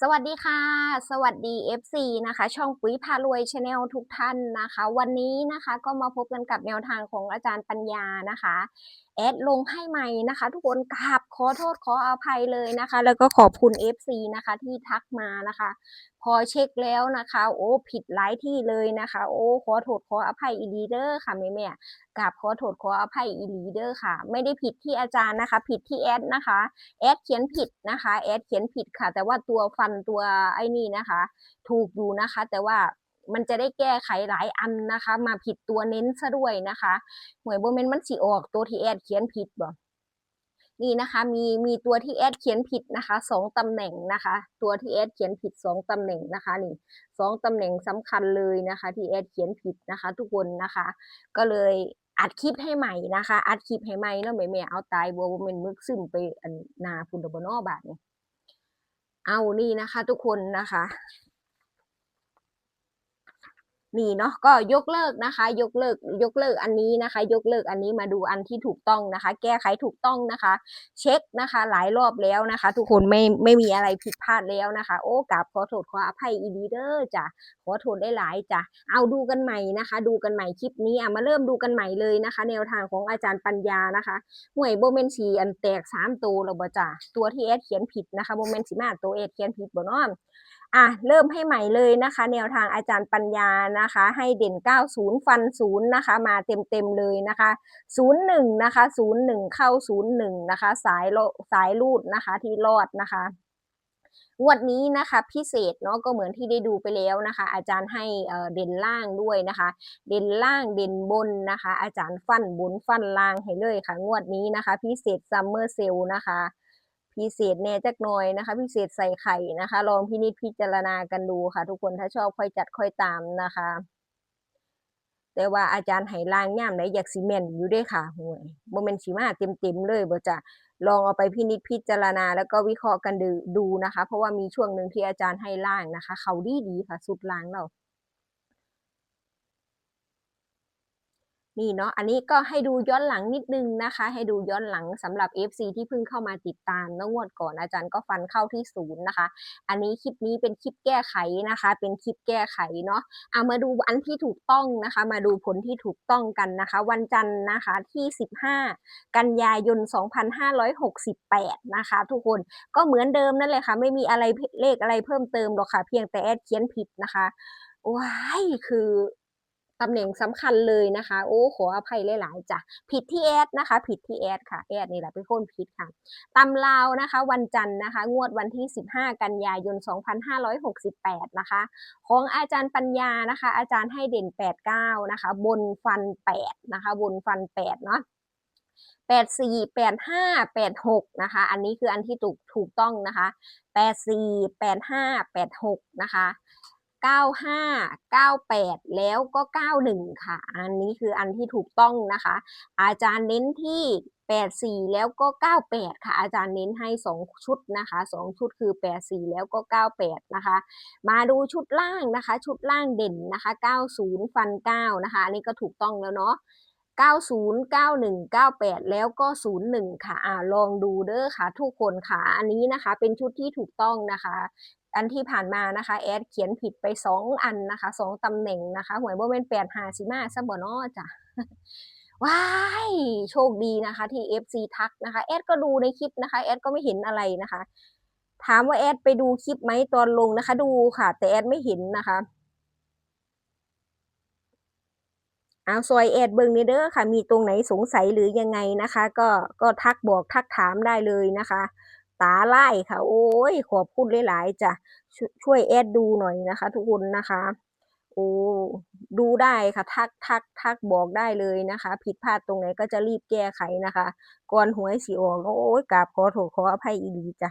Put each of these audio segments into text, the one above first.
สวัสดีค่ะ สวัสดี FC นะคะ ช่องปุ๋ยพารวยชาแนลทุกท่านนะคะ วันนี้นะคะก็มาพบกันกับแนวทางของอาจารย์ปัญญานะคะแอดลงให้ใหม่นะคะ ทุกคนกราบขอโทษขออภัยเลยนะคะ แล้วก็ขอบคุณ FC นะคะ ที่ทักมานะคะ พอเช็คแล้วนะคะ โอ้ผิดหลายที่เลยนะคะ โอ้ขอโทษขออภัยอีลีเดอร์ค่ะแม่แม่กราบขอโทษขออภัยอีลีเดอร์ค่ะ ไม่ได้ผิดที่อาจารย์นะคะ ผิดที่แอดนะคะแอดเขียนผิดนะคะแอดเขียนผิดค่ะ แต่ว่าตัวฟันตัวไอ้นี่นะคะ ถูกอยู่นะคะ แต่ว่า มันจะได้แก้ไขหลายอันนะคะ มาผิดตัวเน้นซะด้วยนะคะหวยโบเมนมันสิออกตัวที่แอดเขียนผิดบ่นี่นะคะมีมีตัวที่แอดเขียนผิดนะคะสองตำแหน่งนะคะ ตัวที่แอดเขียนผิดสองตำแหน่งนะคะนี่สองตำแหน่งสำคัญเลยนะคะ ที่แอดเขียนผิดนะคะ ทุกคนนะคะ ก็เลยอัดคลิปให้ใหม่นะคะ อัดคลิปให้ใหม่เนาะแม่แม่เอาตายบัวบ่แมันมึกซึมไปอนนาพุนดบนอบาทเนี่ยเอานี่นะคะ ทุกคนนะคะ นี่เนาะก็ยกเลิกนะคะ ยกเลิกยกเลิกอันนี้นะคะ ยกเลิกอันนี้มาดูอันที่ถูกต้องนะคะ แก้ไขถูกต้องนะคะ เช็คนะคะ หลายรอบแล้วนะคะ ทุกคนไม่ไม่มีอะไรผิดพลาดแล้วนะคะ โอ้กราบขอโทษขออภัยอีดีเดอร์จ้ะขอโทษได้หลายจ้ะเอาดูกันใหม่นะคะ ดูกันใหม่คลิปนี้อะมาเริ่มดูกันใหม่เลยนะคะ แนวทางของอาจารย์ปัญญานะคะหน่วยโบเมนสีอันแตกสามตัวแล้วบ่จ้ะตัวที่แอดเขียนผิดนะคะโบเมนสีมาตัวแอดเขียนผิดบ่เนาะ อะเริ่มให้ใหม่เลยนะคะ แนวทางอาจารย์ปัญญานะคะ ให้เด่น 90 ฟัน 0 นะคะ มาเต็มๆเลยนะคะ 01 นะคะ 01 เข้า 01 นะคะ สายโลสายรูดนะคะที่รอดนะคะงวดนี้นะคะพิเศษเนาะก็เหมือนที่ได้ดูไปแล้วนะคะ อาจารย์ให้เอ่อเด่นล่างด้วยนะคะ เด่นล่างเด่นบนนะคะ อาจารย์ฟันบนฟันล่างให้เลยค่ะ งวดนี้นะคะ พิเศษซัมเมอร์เซลนะคะ พิเศษแน่จักหน่อยนะคะ พิเศษใส่ไข่นะคะ ลองพินิจพิจารณากันดูค่ะ ทุกคนถ้าชอบค่อยจัดค่อยตามนะคะ แต่ว่าอาจารย์ให้ล่างย่ามไหนอยากซีเมนอยู่ด้วยค่ะห่วยบ่แม่นสิมาเต็มๆเลยบ่จะลองเอาไปพินิจพิจารณา แล้วก็วิเคราะห์กันดูดูนะคะ เพราะว่ามีช่วงหนึ่งที่อาจารย์ให้ล่างนะคะ เขาดีดีค่ะ สุดล่างเรา นี่เนาะอันนี้ก็ให้ดูย้อนหลังนิดนึงนะคะ ให้ดูย้อนหลังสำหรับ FC ที่เพิ่งเข้ามาติดตามเมื่องวดก่อนอาจารย์ก็ฟันเข้าที่ศูนย์นะคะ อันนี้คลิปนี้เป็นคลิปแก้ไขนะคะ เป็นคลิปแก้ไขเนาะเอามาดูอันที่ถูกต้องนะคะ มาดูผลที่ถูกต้องกันนะคะ วันจันทร์นะคะที่ 15 กันยายน 2568 นะคะ ทุกคนก็เหมือนเดิมนั่นเลยค่ะ ไม่มีอะไรเลขอะไรเพิ่มเติมหรอกค่ะ เพียงแต่แอดเขียนผิดนะคะว้ายคือ ตำแหน่งสำคัญเลยนะคะ โอ้ขออภัยหลายๆจ้ะผิดที่แอดนะคะ ผิดที่แอดค่ะแอดนี่แหละเป็นคนผิดค่ะตำลาวนะคะ วันจันทร์นะคะ งวดวันที่ 15 กันยายน 2568 นะคะ ของอาจารย์ปัญญานะคะ อาจารย์ให้เด่น 89 นะคะ บนฟัน 8 นะคะ บนฟัน 8 เนาะแปดสี่แปดห้าแปดหกนะคะ อันนี้คืออันที่ถูกถูกต้องนะคะแปดสี่แปดห้าแปดหกนะคะ เก้าห้าเก้าแปดแล้วก็เก้าหนึ่งค่ะ อันนี้คืออันที่ถูกต้องนะคะ อาจารย์เน้นที่แปดสี่แล้วก็เก้าแปดค่ะ อาจารย์เน้นให้สองชุดนะคะสองชุดคือแปดสี่แล้วก็เก้าแปดนะคะ มาดูชุดล่างนะคะ ชุดล่างเด่นนะคะเก้าศูนย์ฟันเก้านะคะ อันนี้ก็ถูกต้องแล้วเนาะ90 91 98 แล้วก็ 01 ค่ะอ่าลองดูเด้อค่ะ ทุกคนค่ะ อันนี้นะคะ เป็นชุดที่ถูกต้องนะคะ อันที่ผ่านมานะคะแอดเขียนผิดไป 2 อันนะคะ2ตำแหน่งนะคะหวยบ่แม่น8 5สิมาซะบ่เนาะจ้ะว้ายโชคดีนะคะที่ FC ทักนะคะแอดก็ดูในคลิปนะคะแอดก็ไม่เห็นอะไรนะคะ ถามว่าแอดไปดูคลิปไหมตอนลงนะคะ ดูค่ะ แต่แอดไม่เห็นนะคะเอาซอยแอดเบิงเนเด้อค่ะ มีตรงไหนสงสัยหรือยังไงนะคะ ก็ก็ทักบอกทักถามได้เลยนะคะ ตาไล่ค่ะ โอ้ยขอบคุณหลายๆจ้ะชช่วยแอดดูหน่อยนะคะ ทุกคนนะคะโอ้ดูได้ค่ะทักทักทักบอกได้เลยนะคะ ผิดพลาดตรงไหนก็จะรีบแก้ไขนะคะก่อนหวยสิออกโอ้ยกราบขอโทษขออภัยอีหลีจ้ะ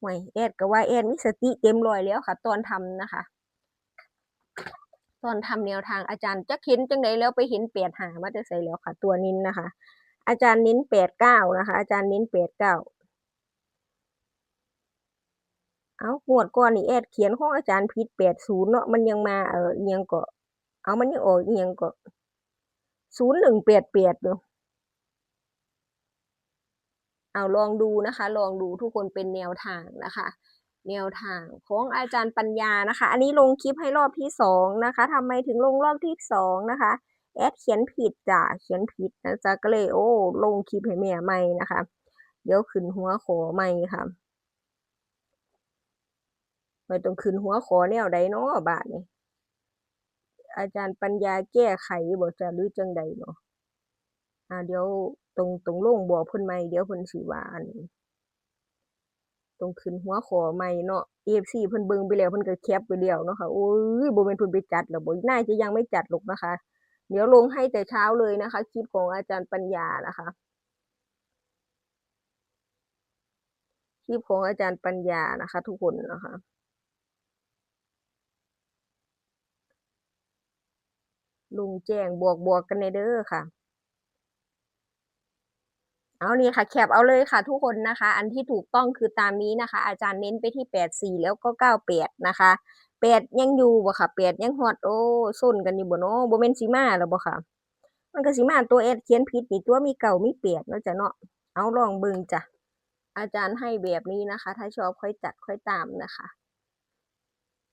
ห่วยแอดก็ว่าแอดมีสติเต็มรอยแล้วค่ะ ตอนทำนะคะ ตอนทำแนวทางอาจารย์จะเห็นจังไดแล้วไปเห็นแปดหามาจะใส่แล้วค่ะ ตัวนินนะคะ อาจารย์นิ้นแปดเก้านะคะ อาจารย์นิ้นแปดเก้า เอางวดก่อนนี่แอดเขียนของอาจารย์ผิดแปดศูนย์เนาะมันยังมาเออเอียงก็เอามันยังออกเอียงก็ศูนย์หนึ่งแปดแปดอยู่เอาลองดูนะคะ ลองดูทุกคนเป็นแนวทางนะคะ แนวทางของอาจารย์ปัญญานะคะ อันนี้ลงคลิปให้รอบที่สองนะคะทำไมถึงลงรอบที่สองนะคะแอดเขียนผิดจ้ะเขียนผิดนะจ๊ะก็เลยโอ้ลงคลิปให้แม่ใหม่นะคะ เดี๋ยวขึ้นหัวขอใหม่ค่ะ ไม่ต้องขึ้นหัวขอแนวใดเนาะบาทนี่อาจารย์ปัญญาแก้ไขบ่จะหรือจังใดเนาะอ่าเดี๋ยวตรงตรงลงบอกเพิ่นใหม่เดี๋ยวเพิ่นสิว่าอันตรงขึ้นหัวขอใหม่เนาะ AFC เพิ่นเบิ่งไปแล้วเพิ่นก็แคปไปแล้วเนาะค่ะโอ้ยบ่แม่นเพิ่นไปจัดแล้วบ่น่าจะยังไม่จัดหรอกนะคะ เดี๋ยวลงให้แต่เช้าเลยนะคะคลิปของอาจารย์ปัญญานะคะคลิปของอาจารย์ปัญญานะคะ ทุกคนนะคะ ลุงแจ้งบวกบวกกันในเด้อค่ะ เอานี่ค่ะ แคปเอาเลยค่ะ ทุกคนนะคะ อันที่ถูกต้องคือตามนี้นะคะ อาจารย์เน้นไปที่แปดสี่แล้วก็เก้าแปดนะคะแปดยังอยู่บ่ค่ะแปดยังฮอดโอ้ส้นกันอยู่บ่เนาะบ่แม่นสีมาแล้วบ่ค่ะ มันก็สีมาตัวเอดเขียนผิดนี่ตัวมีเก่ามีแปดเนาะจ้ะเนาะเอาลองเบิ่งจ้ะอาจารย์ให้แบบนี้นะคะ ถ้าชอบค่อยจัดค่อยตามนะคะ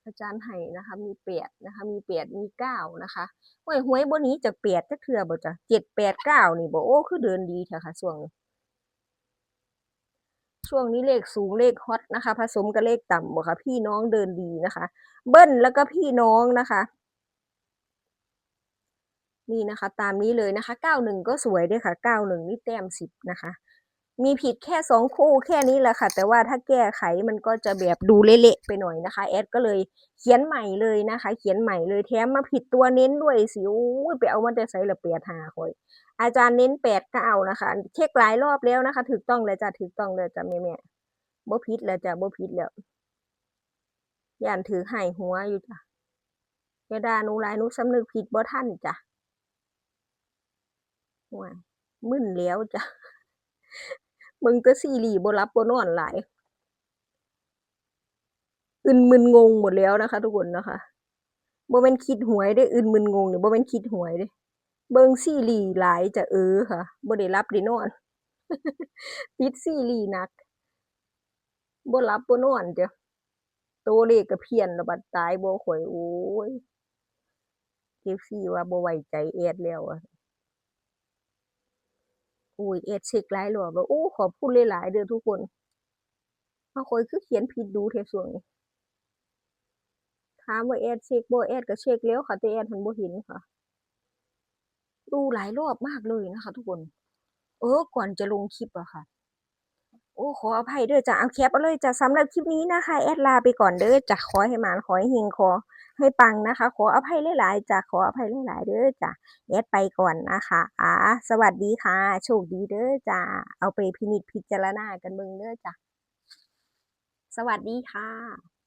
อาจารย์ให้นะคะ มีแปดนะคะ มีแปดมีเก้านะคะหวยหวยบนนี้จากแปดจักเทื่อบ่จ้ะเจ็ดแปดเก้านี่บ่โอ้คือเดินดีเถอะค่ะช่วงนี้ช่วงนี้เลขสูงเลขฮอตนะคะ ผสมกับเลขต่ำบ่ค่ะ พี่น้องเดินดีนะคะ เบิ้ลแล้วก็พี่น้องนะคะนี่นะคะ ตามนี้เลยนะคะเก้าหนึ่งก็สวยด้วยค่ะเก้าหนึ่งนี่แต้มสิบนะคะ มีผิดแค่สองคู่แค่นี้แหละค่ะ แต่ว่าถ้าแก้ไขมันก็จะแบบดูเละๆไปหน่อยนะคะแอดก็เลยเขียนใหม่เลยนะคะ เขียนใหม่เลยแถมมาผิดตัวเน้นด้วยสิโอ้ยไปเอามาแต่ใส่ละเปียดหาคอยอาจารย์เน้นแปดเก้านะคะเช็คหลายรอบแล้วนะคะถูกต้องเลยจ้ะถูกต้องเลยจ้ะแม่แม่บ่ผิดแล้วจ้ะบ่ผิดแล้วย่านถือให้หัวอยู่จ้ะอย่าดาหนูหลายหนูสำนึกผิดบ่ทันจ้ะมึนแล้วจ้ะ มึงก็ซีรีส์บ่รับบ่นอนหลายอึนมึนงงหมดแล้วนะคะ ทุกคนนะคะบ่แม่นคิดหวยได้อึนมึนงงเนี่ยบ่แม่นคิดหวยเด้เบิ่งซีรีส์หลายจะเออค่ะบ่ได้รับได้นอนติดซีรีส์หนักบ่หลับบ่นอนจ้ะตัวเลขก็เพี้ยนแล้วบัดตายบ่ข่อยโอ้ย FC ว่าบ่ไว้ใจแอดแล้วอะ อุ้ยแอดเช็คหลายรอบว่าโอ้ขอพูดหลายๆเด้อทุกคนเอาคอยคือเขียนผิดดูเทส่วนี้ถามว่าแอดเช็คบ่แอดก็เช็คแล้วค่ะแต่แอดหั้นบ่เห็นค่ะ ดูหลายรอบมากเลยนะคะ ทุกคน เออก่อนจะลงคลิปอะค่ะ อ้ขออภัยด้วยจ้ะเอาแคปเอาเลยจ้ะสำหรับคลิปนี้นะคะแอดลาไปก่อนเด้อจ้ะขอให้หมานขอให้เฮงขอให้ปังนะคะ ขออภัยหลายๆจ้ะขออภัยหลายๆเด้อจ้ะแอดไปก่อนนะคะอ่าสวัสดีค่ะ โชคดีเด้อจ้ะเอาไปพินิจพิจารณากันเบิ่งเด้อจ้ะสวัสดีค่ะ